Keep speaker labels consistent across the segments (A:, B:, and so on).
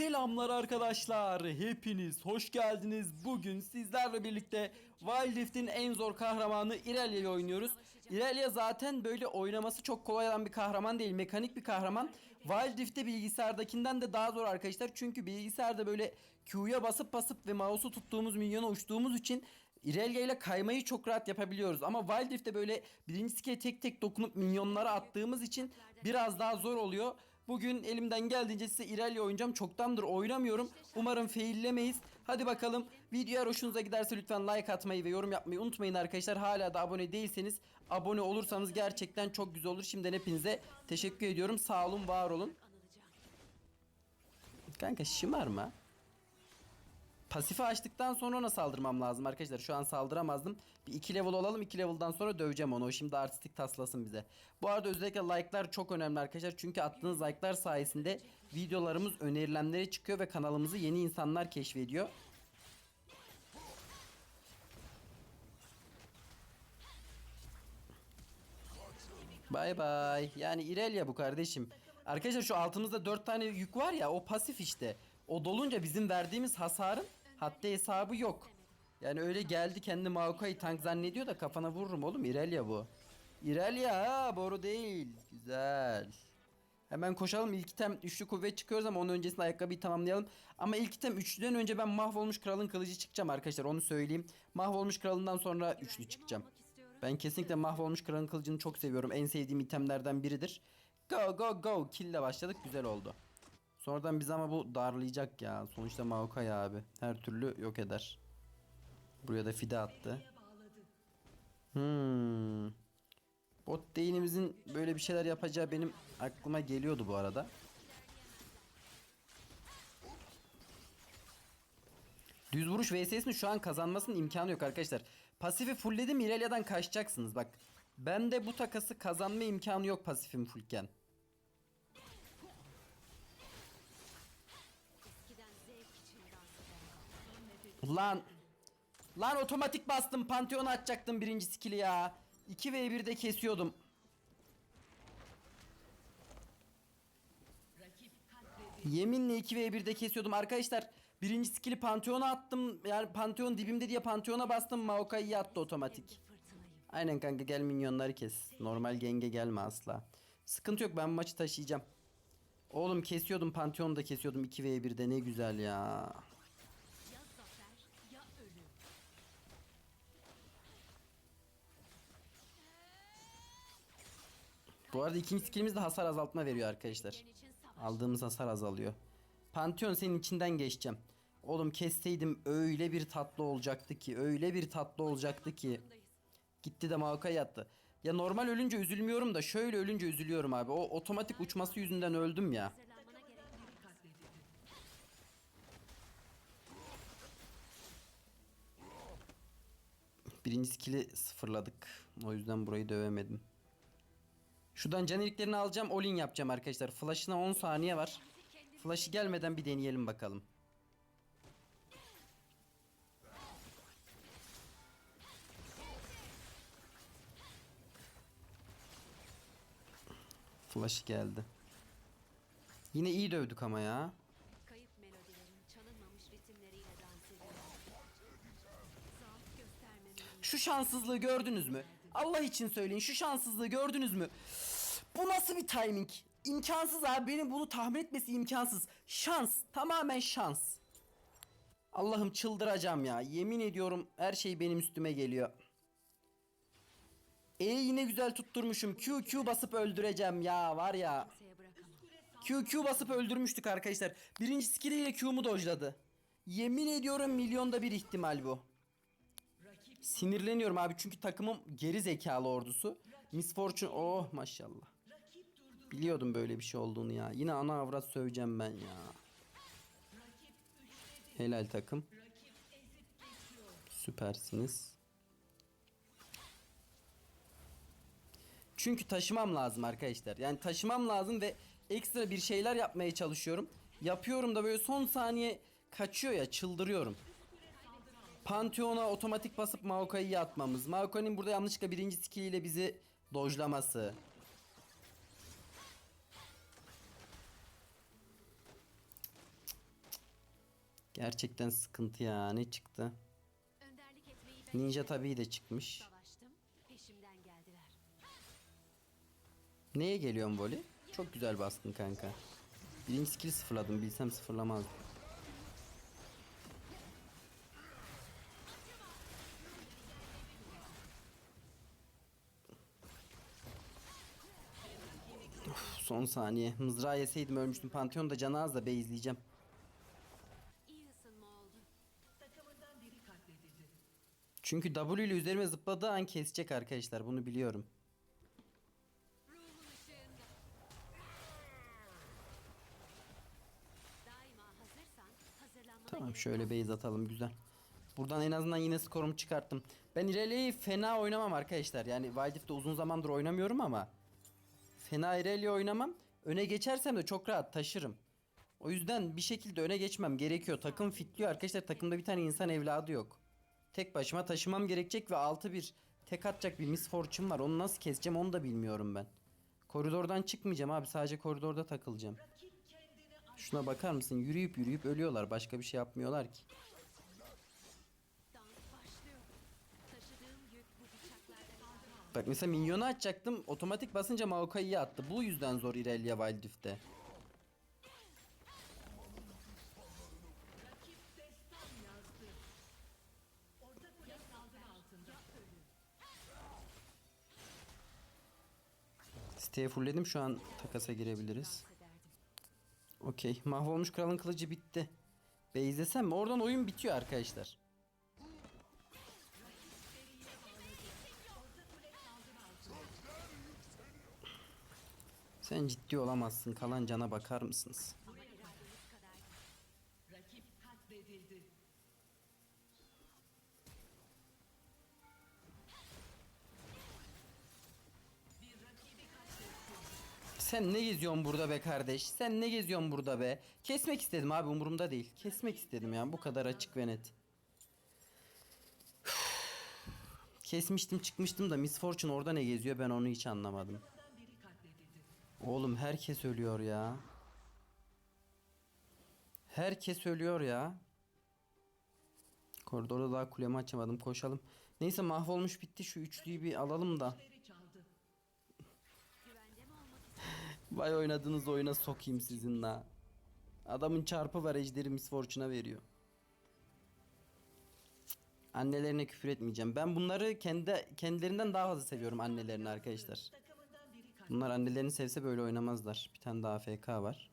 A: Selamlar arkadaşlar. Hepiniz hoş geldiniz. Bugün sizlerle birlikte Wild Rift'in en zor kahramanı Irelia'yı oynuyoruz. Irelia zaten böyle oynaması çok kolay olan bir kahraman değil. Mekanik bir kahraman. Wild Rift'te bilgisayardakinden de daha zor arkadaşlar. Çünkü bilgisayarda böyle Q'ya basıp basıp ve mouse'u tuttuğumuz minyona uçtuğumuz için Irelia ile kaymayı çok rahat yapabiliyoruz. Ama Wild Rift'te böyle birinci skill'e tek tek dokunup minyonlara attığımız için biraz daha zor oluyor. Bugün elimden geldiğince size Irelia oynayacağım. Çoktandır oynamıyorum. Umarım faillemeyiz. Hadi bakalım. Video eğer hoşunuza giderse lütfen like atmayı ve yorum yapmayı unutmayın arkadaşlar. Hala da abone değilseniz abone olursanız gerçekten çok güzel olur. Şimdiden hepinize teşekkür ediyorum. Sağ olun, var olun. Kanka şımarma. Pasifi açtıktan sonra ona saldırmam lazım arkadaşlar. Şu an saldıramazdım. Bir 2 level olalım. 2 level'dan sonra döveceğim onu. O şimdi artistik taslasın bize. Bu arada özellikle like'lar çok önemli arkadaşlar. Çünkü attığınız like'lar sayesinde videolarımız önerilenlere çıkıyor ve kanalımızı yeni insanlar keşfediyor. Bay bay. Yani İrelia bu kardeşim. Arkadaşlar şu altımızda 4 tane yük var ya o pasif işte. O dolunca bizim verdiğimiz hasarın haddi hesabı yok. Yani öyle geldi kendi Maokai'yi tank zannediyor da kafana vururum oğlum İrelia bu. İrelia ha boru değil. Güzel. Hemen koşalım ilk item üçlü kuvvet çıkıyoruz ama onun öncesinde ayakkabıyı tamamlayalım. Ama ilk item üçlüden önce ben mahvolmuş kralın kılıcı çıkacağım arkadaşlar onu söyleyeyim. Mahvolmuş kralından sonra üçlü çıkacağım. Ben kesinlikle mahvolmuş kralın kılıcını çok seviyorum. En sevdiğim itemlerden biridir. Go go go kill başladık güzel oldu. Sonradan biz ama bu darlayacak ya. Sonuçta Maokai abi. Her türlü yok eder. Buraya da fide attı. Hmm. Bot değinimizin böyle bir şeyler yapacağı benim aklıma geliyordu bu arada. Düz vuruş VS'sini şu an kazanmasının imkanı yok arkadaşlar. Pasifi fullledim Irelia'dan kaçacaksınız bak. Bende bu takası kazanma imkanı yok pasifim fullken. Lan. Lan otomatik bastım. Pantheon açacaktım birinci skill'i ya. 2 v 1'de kesiyordum. Yeminle 2 v 1'de kesiyordum arkadaşlar. Birinci skill'i Pantheon'a attım. Yani Pantheon dibimde diye Pantheon'a bastım. Maokai'yi attı otomatik. Aynen kanka gel minyonları kes. Normal genge gelme asla. Sıkıntı yok ben maçı taşıyacağım. Oğlum kesiyordum Pantheon'u da kesiyordum 2 v 1'de ne güzel ya. Bu arada ikinci skillimiz de hasar azaltma veriyor arkadaşlar. Aldığımız hasar azalıyor. Pantheon senin içinden geçeceğim. Oğlum kesseydim öyle bir tatlı olacaktı ki. Öyle bir tatlı olacaktı ki. Gitti de Maokai yattı. Ya normal ölünce üzülmüyorum da şöyle ölünce üzülüyorum abi. O otomatik uçması yüzünden öldüm ya. Birinci skill'i sıfırladık. O yüzden burayı dövemedim. Şuradan can iliklerini alacağım. All-in yapacağım arkadaşlar. Flash'ına 10 saniye var. Flash'ı gelmeden bir deneyelim bakalım. Flash geldi. Yine iyi dövdük ama ya.
B: Kayıp melodilerin çalınmamış ritimleriyle dans ediyor.
A: Şu şanssızlığı gördünüz mü? Allah için söyleyin şu şanssızlığı gördünüz mü? Bu nasıl bir timing? İmkansız abi benim bunu tahmin etmesi imkansız. Şans tamamen şans. Allah'ım çıldıracağım ya. Yemin ediyorum her şey benim üstüme geliyor. E yine güzel tutturmuşum. Q Q basıp öldüreceğim ya var ya. Q Q basıp öldürmüştük arkadaşlar. Birinci skilliyle Q'mu dojladı. Yemin ediyorum milyonda bir ihtimal bu. Sinirleniyorum abi çünkü takımım geri zekalı ordusu. Miss Fortune oh maşallah. Biliyordum böyle bir şey olduğunu ya. Yine ana avrat söveceğim ben ya. Helal takım. Süpersiniz. Çünkü taşımam lazım arkadaşlar. Yani taşımam lazım ve ekstra bir şeyler yapmaya çalışıyorum. Yapıyorum da böyle son saniye kaçıyor ya çıldırıyorum. Pantheon'a otomatik basıp Maokai'yi atmamız. Maokai'nin burada yanlışlıkla birinci skilliyle bizi dojlaması. Gerçekten sıkıntı ya. Ne çıktı? Ninja tabii de çıkmış. Neye geliyorsun voli? Çok güzel bastın kanka. Birinci skill sıfırladım. Bilsem sıfırlamazdım. Of, son saniye. Mızrağı yeseydim ölmüştüm. Pantheon'da canı az da be izleyeceğim. Çünkü W ile üzerime zıpladığı an kesecek arkadaşlar. Bunu biliyorum. Tamam şöyle base atalım güzel. Buradan en azından yine skorumu çıkarttım. Ben İrelia'yı fena oynamam arkadaşlar. Yani Wildrift'te uzun zamandır oynamıyorum ama fena İrelia oynamam. Öne geçersem de çok rahat taşırım. O yüzden bir şekilde öne geçmem gerekiyor. Takım fitliyor arkadaşlar. Takımda bir tane insan evladı yok. Tek başıma taşımam gerekecek ve 6-1 tek atacak bir Miss Fortune var. Onu nasıl keseceğim onu da bilmiyorum ben. Koridordan çıkmayacağım abi. Sadece koridorda takılacağım. Şuna bakar mısın? Yürüyüp yürüyüp ölüyorlar. Başka bir şey yapmıyorlar ki. Bak mesela minyonu açacaktım. Otomatik basınca Maokai'yi attı. Bu yüzden zor Irelia Wildrift'te. Siteye fullledim şu an takasa girebiliriz. Okey. Mahvolmuş kralın kılıcı bitti. Beyzesem mi? Oradan oyun bitiyor arkadaşlar. Sen ciddi olamazsın. Kalan cana bakar mısınız? Sen ne geziyorsun burada be kardeş? Sen ne geziyorsun burada be? Kesmek istedim abi umurumda değil. Kesmek istedim ya bu kadar açık ve net. Kesmiştim çıkmıştım da Miss Fortune orada ne geziyor ben onu hiç anlamadım. Oğlum herkes ölüyor ya. Herkes ölüyor ya. Koridorda daha kulemi açamadım koşalım. Neyse mahvolmuş bitti şu üçlüyü bir alalım da. Vay oynadığınız oyuna sokayım sizin la. Adamın çarpı var ejderi Miss Fortune'a veriyor. Annelerine küfür etmeyeceğim. Ben bunları kendi kendilerinden daha fazla seviyorum annelerini arkadaşlar. Bunlar annelerini sevse böyle oynamazlar. Bir tane daha AFK var.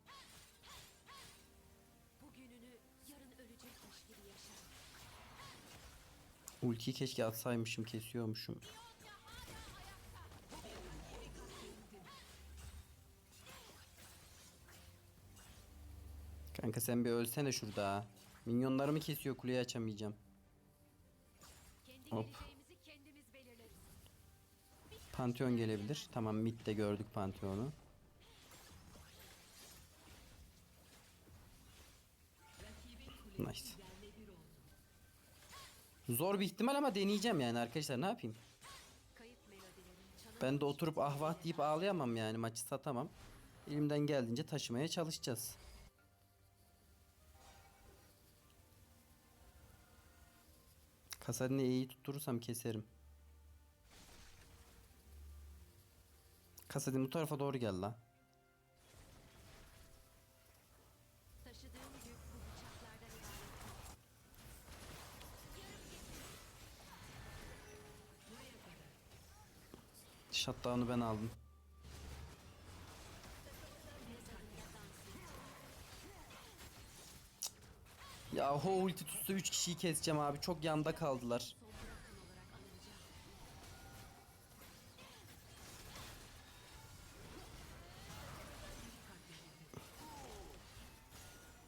A: Ultiyi keşke atsaymışım kesiyormuşum. Kanka sen bir ölsene şurada. Minyonlarımı kesiyor kuleyi açamayacağım. Hop. Pantheon gelebilir. Tamam midde gördük Pantheon'u. Nice. Zor bir ihtimal ama deneyeceğim yani arkadaşlar ne yapayım? Ben de oturup ah vah deyip ağlayamam yani maçı satamam. Elimden geldiğince taşımaya çalışacağız. Kasadini iyi tutturursam keserim. Kasadin bu tarafa doğru gel la. Shutdown'u ben aldım. Ya o ulti tutsa 3 kişiyi keseceğim abi. Çok yanda kaldılar.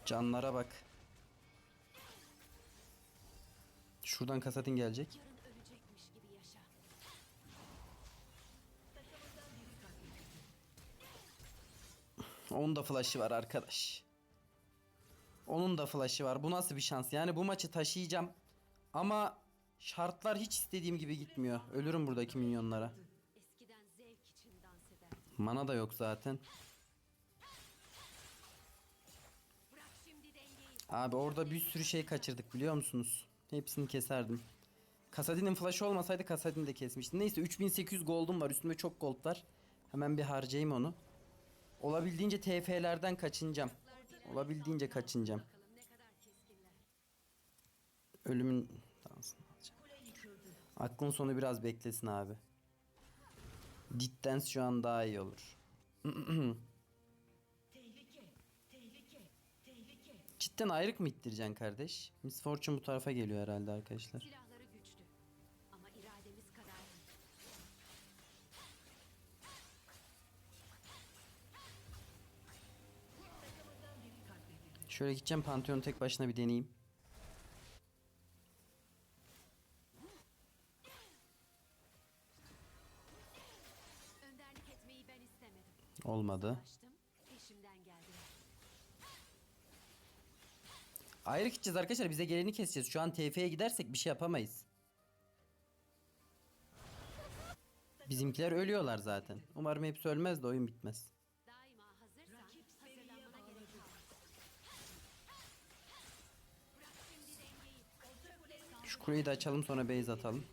A: Canlara bak. Şuradan kasatin gelecek.
B: Yarın ölecekmiş gibi yaşa.
A: Onun da flash'ı var arkadaş. Onun da flash'ı var. Bu nasıl bir şans? Yani bu maçı taşıyacağım. Ama şartlar hiç istediğim gibi gitmiyor. Ölürüm buradaki minyonlara. Mana da yok zaten. Abi orada bir sürü şey kaçırdık biliyor musunuz? Hepsini keserdim. Kasadin'in flash olmasaydı Kasadin de kesmişti. Neyse 3800 gold'um var. Üstümde çok gold var. Hemen bir harcayayım onu. Olabildiğince TF'lerden kaçınacağım. Olabildiğince kaçınacağım. Ölümün dansını alacağım. Aklın sonu biraz beklesin abi. Diddens şu an daha iyi olur. Cidden ayrık mı ittireceksin kardeş? Miss Fortune bu tarafa geliyor herhalde arkadaşlar. Şöyle gideceğim Pantheon'u tek başına bir deneyeyim. Olmadı. Ayrık gideceğiz arkadaşlar. Bize geleni keseceğiz. Şu an TF'ye gidersek bir şey yapamayız. Bizimkiler ölüyorlar zaten. Umarım hepsi ölmez de oyun bitmez. Kuleyi de açalım sonra base atalım.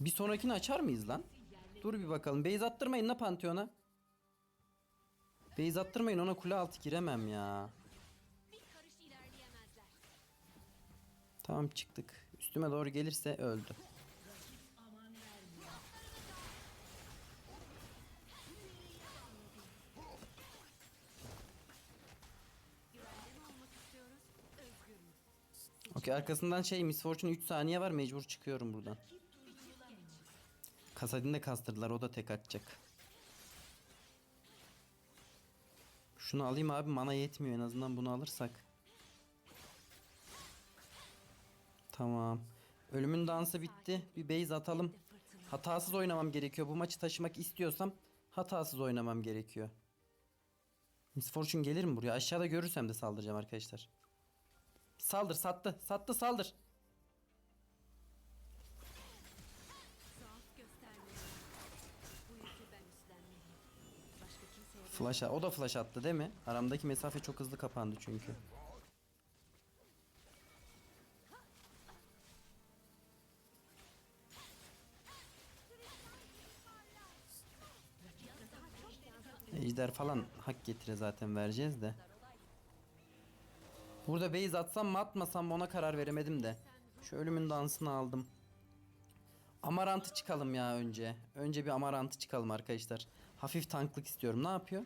A: Bir sonrakini açar mıyız lan? Dur bir bakalım. Base attırmayın la Pantheon'a. Base attırmayın ona kule altı giremem ya. Tamam çıktık. Üstüme doğru gelirse öldü. Arkasından şey Miss Fortune 3 saniye var mecbur çıkıyorum buradan. Kasadin de kastırdılar o da tek atacak. Şunu alayım abi mana yetmiyor en azından bunu alırsak. Tamam. Ölümün dansı bitti. Bir base atalım. Hatasız oynamam gerekiyor. Bu maçı taşımak istiyorsam hatasız oynamam gerekiyor. Miss Fortune gelir mi buraya? Aşağıda görürsem de saldıracağım arkadaşlar. Saldır sattı. Sattı saldır. Flash o da flash attı değil mi? Aramdaki mesafe çok hızlı kapandı çünkü. Ejder falan hak getire zaten vereceğiz de. Burada base atsam mı atmasam mı ona karar veremedim de. Şu ölümün dansını aldım. Amarantı çıkalım ya önce. Önce bir amarantı çıkalım arkadaşlar. Hafif tanklık istiyorum. Ne yapıyor?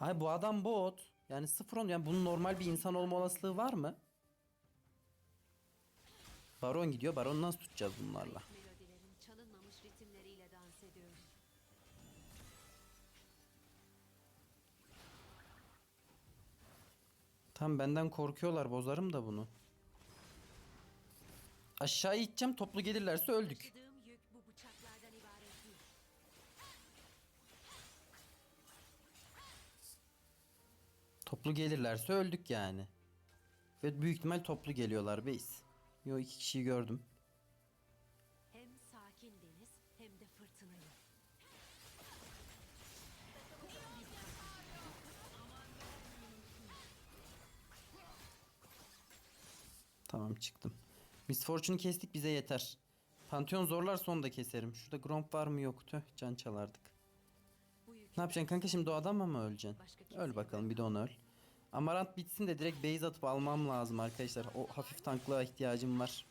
A: Ay bu adam bot. Yani sıfır on. Yani bunun normal bir insan olma olasılığı var mı? Baron gidiyor. Baron nasıl tutacağız bunlarla? Tam benden korkuyorlar. Bozarım da bunu. Aşağı gideceğim. Toplu gelirlerse öldük. Toplu gelirlerse öldük yani. Ve büyük ihtimal toplu geliyorlar base. Yo iki kişiyi gördüm. Tamam çıktım. Miss Fortune'u kestik bize yeter. Pantheon zorlar onu da keserim. Şurada Gromp var mı yok tüh can çalardık. Ne yapacaksın kanka şimdi o adamla mı öleceksin? Öl bakalım bir de onu öl. Amarant bitsin de direkt base atıp almam lazım arkadaşlar. O hafif tanklığa ihtiyacım var.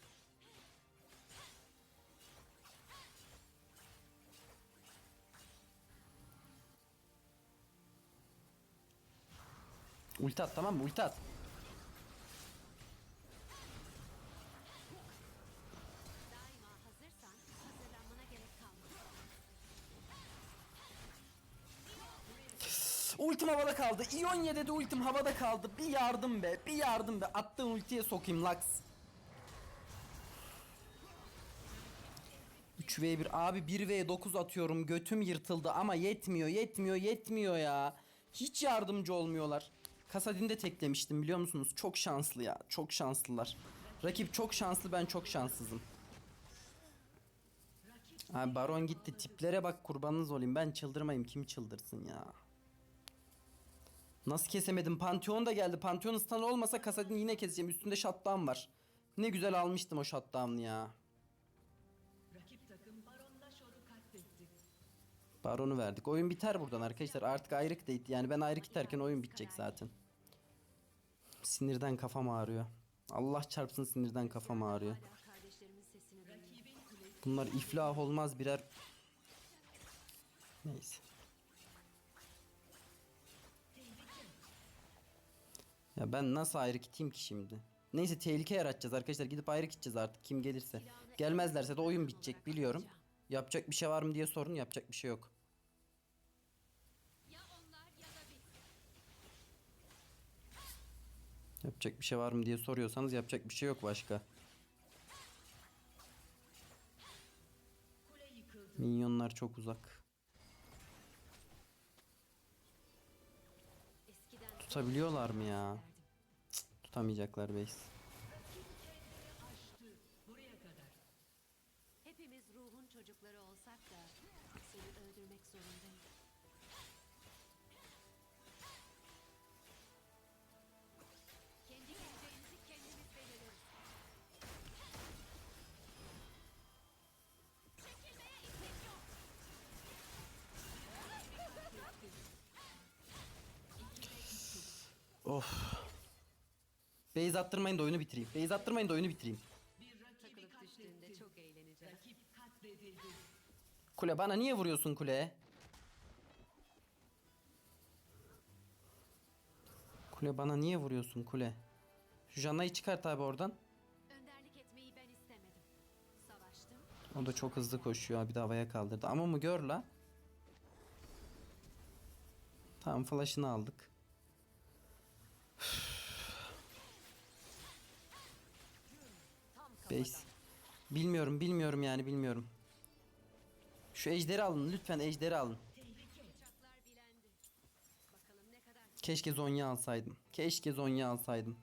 A: Ulti at tamam mı? Ulti at. Ultim havada kaldı. İyon 7'de ultim havada kaldı. Bir yardım be. Bir yardım be. Attığın ultiye sokayım Lux. 3v1 abi 1v9 atıyorum götüm yırtıldı ama yetmiyor yetmiyor yetmiyor ya. Hiç yardımcı olmuyorlar. Kasadin'i de teklemiştim biliyor musunuz? Çok şanslı ya çok şanslılar. Rakip çok şanslı ben çok şanssızım. Abi Baron gitti tiplere bak kurbanınız olayım ben çıldırmayayım kim çıldırsın ya. Nasıl kesemedim? Pantheon da geldi. Pantheon stun olmasa Kasadin yine keseceğim. Üstünde shutdown var. Ne güzel almıştım o shutdown'ı ya.
C: Rakip takım Baron'la Shor'u katletti.
A: Baron'u verdik. Oyun biter buradan arkadaşlar. Artık ayrı date. Yani ben ayrı giderken oyun bitecek zaten. Sinirden kafam ağrıyor. Allah çarpsın sinirden kafam ağrıyor. Bunlar iflah olmaz birer... Neyse. Ya ben nasıl ayrı gideyim ki şimdi? Neyse tehlike yaratacağız arkadaşlar. Gidip ayrı gideceğiz artık kim gelirse. Gelmezlerse de oyun bitecek biliyorum. Yapacak bir şey var mı diye sorun. Yapacak bir şey yok. Yapacak bir şey var mı diye soruyorsanız yapacak bir şey yok başka. Minyonlar çok uzak. Tutabiliyorlar mı ya?
B: derdim.
A: Tutamayacaklar base.
B: Hepimiz ruhun çocukları olsak da seni öldürmek zorundayım.
A: Of. Base attırmayın da oyunu bitireyim. Base attırmayın da oyunu bitireyim.
B: Takılıp düştüğünde çok
C: katledildi.
A: Kule bana niye vuruyorsun kule? Kule bana niye vuruyorsun kule? Şu Janna'yı çıkart abi oradan.
B: Önderlik etmeyi ben istemedim. Savaştım.
A: O da çok hızlı koşuyor abi de havaya kaldırdı. Ama mı gör la. Tamam flash'ını aldık. Base. Bilmiyorum bilmiyorum yani bilmiyorum. Şu ejderi alın lütfen ejderi alın. Keşke Zonya alsaydım. Keşke Zonya alsaydım.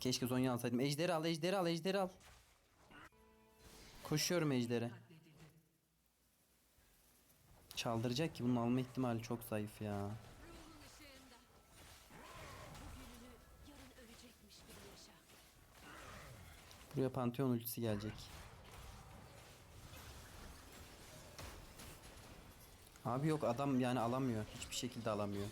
A: Keşke Zonya alsaydım. Ejderi al, ejderi al, ejderi al. Koşuyorum ejdere. Çaldıracak ki bunun alma ihtimali çok zayıf ya. Buraya Pantheon ultisi gelecek. Abi yok adam yani alamıyor. Hiçbir şekilde alamıyor.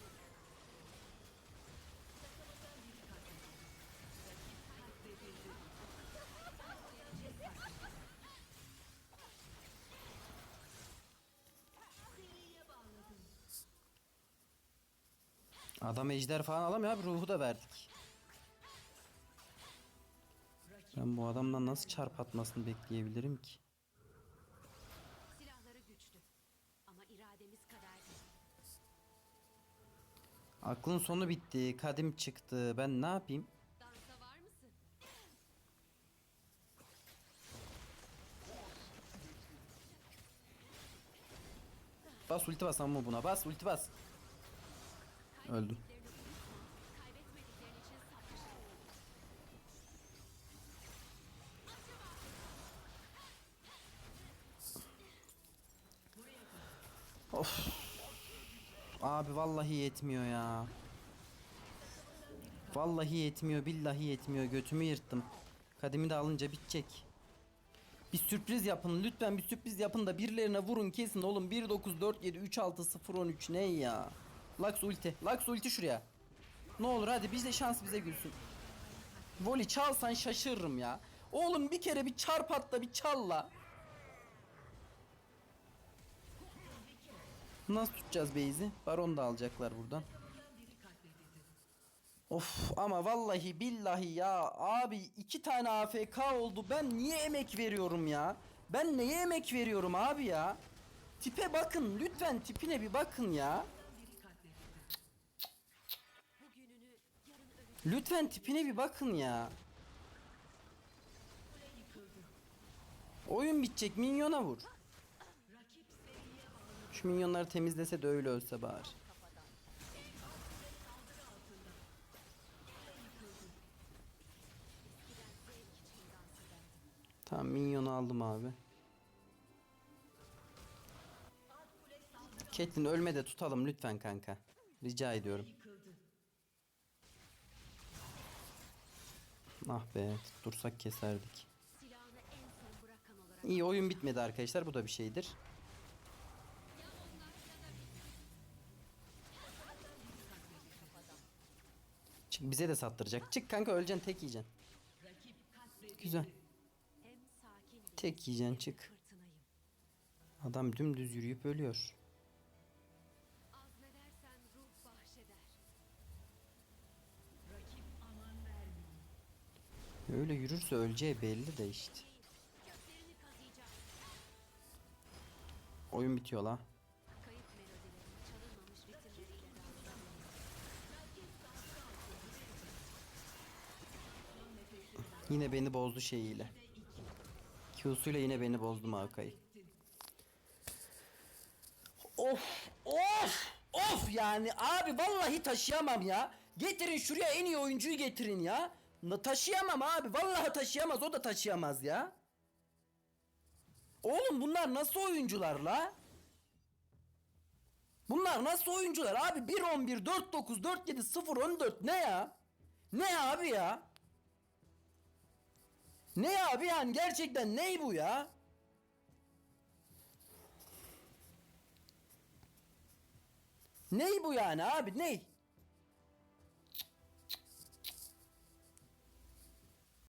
A: Adam ejder falan alamıyor abi ruhu da verdik. Ben bu adamdan nasıl çarp atmasını bekleyebilirim ki?
B: Silahları güçlü. Ama irademiz kadar.
A: Aklın sonu bitti. Kadim çıktı. Ben ne yapayım?
B: Dansa var mısın?
A: Bas ulti bas ama buna. Bas ulti bas. Öldüm. Vallahi yetmiyor ya. Vallahi yetmiyor. Billahi yetmiyor. Götümü yırttım. Kadimi de alınca bitecek. Bir sürpriz yapın. Lütfen bir sürpriz yapın da birilerine vurun kesin oğlum. 1 9 4 7 3 6 0 13 ne ya? Lux ulti. Lux ulti şuraya. Ne olur hadi bize şans bize gülsün. Voli çalsan şaşırırım ya. Oğlum bir kere bir çarp atla bir çalla. Nasıl tutacağız Beyzi? Baron da alacaklar buradan. Of ama vallahi billahi ya abi iki tane AFK oldu. Ben niye emek veriyorum ya? Ben neye emek veriyorum abi ya? Tipe bakın lütfen tipine bir bakın ya. Lütfen tipine bir bakın ya. Oyun bitecek minyona vur. Şu minyonları temizlese de öyle ölse bari. Tamam minyonu aldım abi. Caitlyn ölme de tutalım lütfen kanka. Rica ediyorum. Ah be dursak keserdik. İyi oyun bitmedi arkadaşlar bu da bir şeydir. Bize de sattıracak. Çık kanka öleceksin tek yiyeceksin. Güzel. Tek yiyeceksin çık. Adam dümdüz yürüyüp ölüyor. Öyle yürürse öleceği belli de işte. Oyun bitiyor la. Yine beni bozdu şeyiyle. Q'suyla yine beni bozdu Maokai. Of of of yani abi vallahi taşıyamam ya. Getirin şuraya en iyi oyuncuyu getirin ya. Taşıyamam abi vallahi taşıyamaz o da taşıyamaz ya. Oğlum bunlar nasıl oyuncular la? Bunlar nasıl oyuncular abi 1-11 4-9 4-7 0-14 ne ya? Ne abi ya? Ne abi yani gerçekten ney bu ya? Ney bu yani abi ney?